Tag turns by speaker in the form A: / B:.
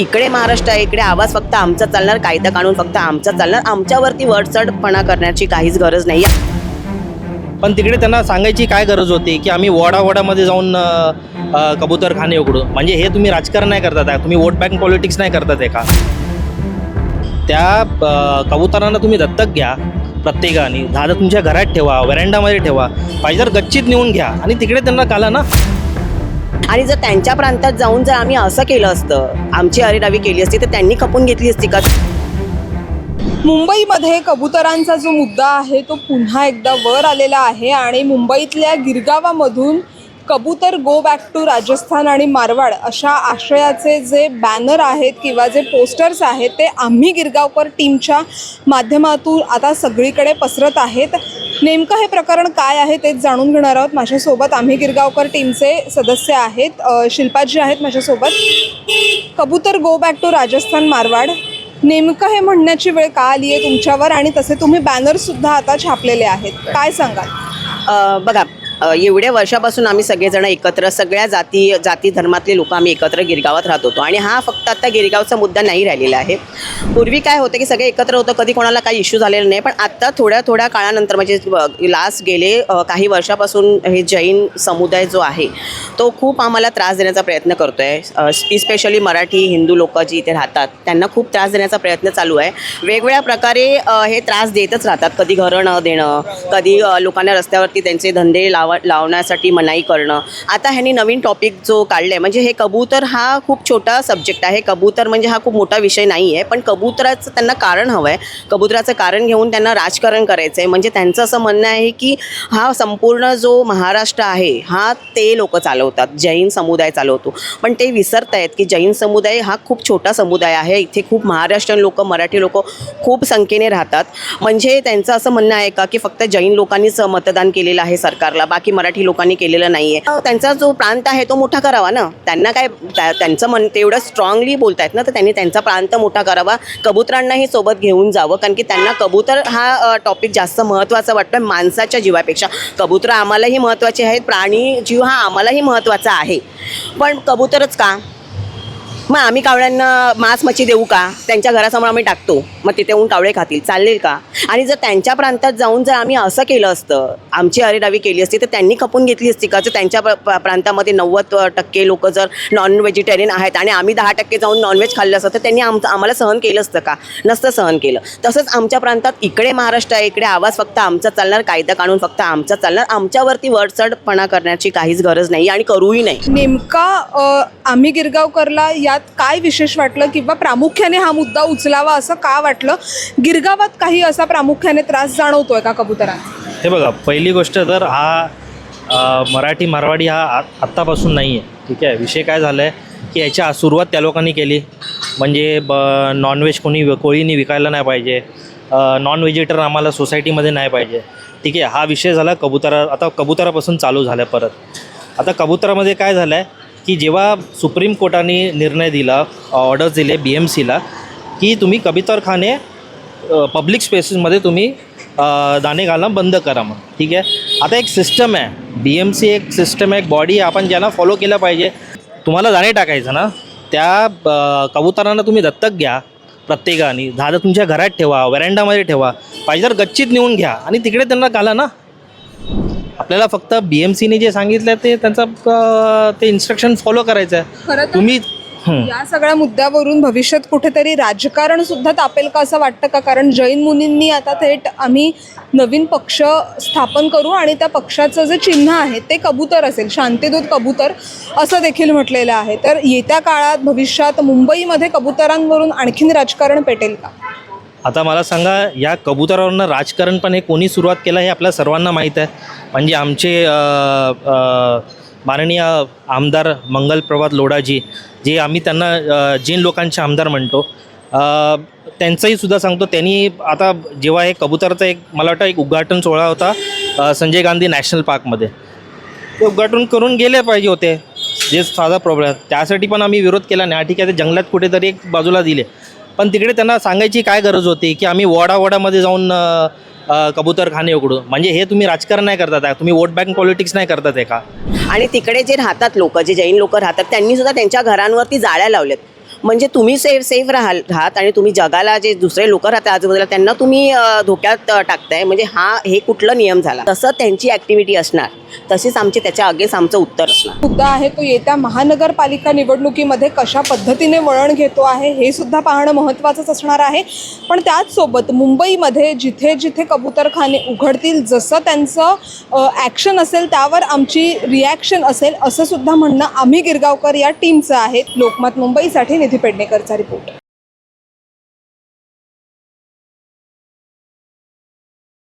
A: इकडे महाराष्ट्र आहे इकडे आवाज फक्त आमचा चालणार कायदा काढून फक्त आमचा चालणार. आमच्यावरती वरचढपणा करण्याची काहीच गरज नाही
B: पण तिकडे त्यांना सांगायची काय गरज होती की आम्ही वडावडामध्ये जाऊन अ, अ, उघडू? म्हणजे हे तुम्ही राजकारण नाही करतात आहे तुम्ही वोट बँक पॉलिटिक्स नाही करतात आहे का? त्या अ, कबुतरांना तुम्ही दत्तक घ्या प्रत्येकाने. झाडं तुमच्या घरात ठेवा व्हरांडामध्ये ठेवा. पाहिजे तर गच्चीत नेऊन घ्या. आणि तिकडे त्यांना काला ना?
A: आणि जर त्यांच्या प्रांतात जाऊन जर आम्ही असं केलं असतं आमची अरेरावी केली असती तर त्यांनी खपून घेतली असती का?
C: मुंबईमध्ये कबुतरांचा जो मुद्दा आहे तो पुन्हा एकदा वर आलेला आहे आणि मुंबईतल्या गिरगावामधून कबूतर गो बॅक टू राजस्थान आणि मारवाड अशा आशयाचे जे बॅनर आहेत किंवा जे पोस्टर्स आहेत ते आम्ही गिरगावकर टीमच्या माध्यमातून आता सगळीकडे पसरत आहेत. नेमकं हे प्रकरण काय आहे तेच जाणून घेणार आहोत. माझ्यासोबत आम्ही गिरगावकर टीमचे सदस्य आहेत. शिल्पाजी आहेत माझ्यासोबत. कबूतर go back to Rajasthan Marwad. नेमकं हे म्हणण्याची वेळ का आली आहे तुमच्यावर? आणि तसे तुम्ही बॅनरसुद्धा आता छापलेले आहेत. काय सांगाल?
A: बघा एवढ्या वर्षापासून आम्ही सगळेजण एकत्र सगळ्या जाती जाती धर्मातले लोक आम्ही एकत्र गिरगावात राहत होतो. आणि हा फक्त आता गिरगावचा मुद्दा नाही राहिलेला आहे. पूर्वी काय होतं की सगळे एकत्र होतं कधी कोणाला काही इश्यू झालेला नाही पण आत्ता थोड्या थोड्या काळानंतर म्हणजे लास्ट गेले काही वर्षापासून हे जैन समुदाय जो आहे तो खूप आम्हाला त्रास देण्याचा प्रयत्न करतो आहे स्पेशली मराठी हिंदू लोक जी इथे राहतात त्यांना खूप त्रास देण्याचा प्रयत्न चालू आहे. वेगवेगळ्या प्रकारे हे त्रास देतच राहतात. कधी घरं न देणं कधी लोकांना रस्त्यावरती त्यांचे धंदे लाव लावण्यासाठी मनाई करणं. आता ह्यांनी नवीन टॉपिक जो काढला आहे म्हणजे हे कबूतर हा खूप छोटा सब्जेक्ट आहे. कबूतर म्हणजे हा खूप मोठा विषय नाही आहे पण कबुतराचं त्यांना कारण हवं आहे कबुतराचं कारण घेऊन त्यांना राजकारण करायचं आहे म्हणजे त्यांचं असं म्हणणं आहे की हा संपूर्ण जो महाराष्ट्र आहे हा ते लोक चालवतात. जैन समुदाय चालवतो. पण ते विसरत आहेत की जैन समुदाय हा खूप छोटा समुदाय आहे. इथे खूप महाराष्ट्रीयन लोक मराठी लोक खूप संख्येने राहतात. म्हणजे त्यांचं असं म्हणणं आहे का की फक्त जैन लोकांनीच मतदान केलेलं आहे सरकारला? बाकी मराठी लोकांनी केलेलं नाही आहे त्यांचा जो प्रांत आहे तो मोठा करावा ना? त्यांना काय त्या- त्यांचं मन तेवढं स्ट्रॉंगली बोलतायत ना तर त्यांनी त्यांचा प्रांत मोठा करावा. कबुतरांनाही सोबत घेऊन जावं कारण की त्यांना कबूतर हा टॉपिक जास्त महत्त्वाचा वाटतो माणसाच्या जीवापेक्षा. कबूतर आम्हालाही महत्त्वाचे आहेत प्राणी जीव हा आम्हालाही महत्त्वाचा आहे. पण कबूतरच का? मग आम्ही कावळ्यांना मांस मच्छी देऊ का? त्यांच्या घरासमोर आम्ही टाकतो. मग तिथे येऊन कावळे खातील. चालेल का? आणि जर त्यांच्या प्रांतात जाऊन जर आम्ही असं केलं असतं आमची अरेरावी केली असती तर त्यांनी खपून घेतली असती का? जर त्यांच्या प्र- प्रांतामध्ये नव्वद टक्के लोक जर नॉन व्हेजिटेरियन आहेत आणि आम्ही दहा टक्के जाऊन नॉनव्हेज खाल्लं असतं तर त्यांनी आमचं आम्हाला सहन केलं असतं का? नसतं सहन केलं. तसंच आमच्या प्रांतात इकडे महाराष्ट्र आहे इकडे आवाज फक्त आमचा चालणार कायदा काढून फक्त आमचा चालणार. आमच्यावरती वरचढपणा करण्याची काहीच गरज नाही आणि करूही नाही.
C: नेमका आम्ही गिरगावकरला यात काय विशेष वाटलं किंवा प्रामुख्याने हा मुद्दा उचलावा असं का वाटलं? गिरगावात काही असा प्रामुख्याने त्रास जाणवतोय का कबुतरांचा
B: हे बघा पहिली गोष्ट तर हा मराठी मारवाडी हा आत्तापासून नाही आहे. ठीक आहे? विषय काय झाला आहे की याच्या सुरुवात त्या लोकांनी केली. म्हणजे ब नॉनव्हेज कोणी कोळीनी विकायला नाही पाहिजे. नॉन व्हेजिटर आम्हाला सोसायटीमध्ये नाही पाहिजे. ठीक आहे? हा विषय झाला कबुतरा आता कबुतरापासून चालू झाला आहे परत. आता कबुतरामध्ये काय झालं आहे की जेव्हा सुप्रीम कोर्टाने निर्णय दिला ऑर्डर दिले बी एम सीला की तुम्ही कबुतरखाने पब्लिक स्पेसेसमध्ये तुम्ही दाणे घालणं बंद करा मग. ठीक आहे? आता एक सिस्टम आहे. बी एम सी एक सिस्टम आहे. एक बॉडी आपण ज्यांना फॉलो केलं पाहिजे तुम्हाला दाणे टाकायचं ना त्या कबुतरांना तुम्ही दत्तक घ्या प्रत्येकाने. झाडं तुमच्या घरात ठेवा व्हरांडामध्ये ठेवा. पाहिजे तर गच्चीत नेऊन घ्या आणि तिकडे त्यांना घाला ना. आपल्याला फक्त बी एम सीने जे सांगितलं ते त्यांचं ते इन्स्ट्रक्शन फॉलो करायचं आहे. तुम्ही.
C: या सगळ्या मुद्द्यावरून भविष्यात कुठेतरी राजकारण सुद्धा तापेल का असं वाटतं का? कारण जैन मुनींनी आता थेट आम्ही नवीन पक्ष स्थापन करू आणि त्या पक्षाचं जे चिन्ह आहे ते कबूतर असेल शांतीदूत कबूतर असं देखील म्हटलेलं आहे. तर येत्या काळात भविष्यात मुंबईमध्ये कबुतरांवरून आणखीन राजकारण पेटेल का?
B: आता मला सांगा या कबुतरावरनं राजकारण पण हे कोणी सुरुवात केलं हे आपल्या सर्वांना माहीत आहे. म्हणजे आमचे माननीय आमदार मंगलप्रभात लोढाजी जे आम्ही त्यांना जैन लोकांचे आमदार म्हणतो त्यांचंही सुद्धा सांगतो त्यांनी आता जेव्हा हे कबुतराचा एक मला वाटतं एक उद्घाटन सोहळा होता संजय गांधी नॅशनल पार्कमध्ये. ते उद्घाटन करून गेले पाहिजे होते जे साधा प्रॉब्लेम त्यासाठी पण आम्ही विरोध केला नाही. ठीक आहे ते जंगलात कुठेतरी एक बाजूला दिले. पण तिकडे त्यांना सांगायची काय गरज होती की आम्ही वॉडावॉडामध्ये जाऊन अ, अ, कबूतरखाने उघडू? म्हणजे हे तुम्ही राजकारण नाही करतात आहे तुम्ही वोट बँक पॉलिटिक्स नाही करतात आहे का?
A: आणि तिकडे जे राहतात लोक जे जैन लोक राहतात त्यांनी सुद्धा त्यांच्या घरांवरती जाळ्या लावल्यात. म्हणजे तुम्ही सेफ सेफ राहाल राहत आणि तुम्ही जगाला जे दुसरे लोक राहतात आजूबाजूला त्यांना तुम्ही धोक्यात टाकताय. म्हणजे हा हे कुठलं नियम झाला? तसं त्यांची ॲक्टिव्हिटी असणार. तसेच आमची त्याच्या अगेन्स्ट आमचं उत्तर असणार.
C: मुद्दा आहे तो येत्या महानगरपालिका निवडणुकीमध्ये कशा पद्धतीने वळण घेतो आहे हे सुद्धा पाहणं महत्त्वाचंच असणार आहे. पण त्याचसोबत मुंबईमध्ये जिथे जिथे कबूतरखाने उघडतील जसं त्यांचं ॲक्शन असेल त्यावर आमची रिॲक्शन असेल असं सुद्धा म्हणणं आम्ही गिरगावकर या टीमचं आहे. लोकमत मुंबईसाठी निधी पेडणेकरचा रिपोर्ट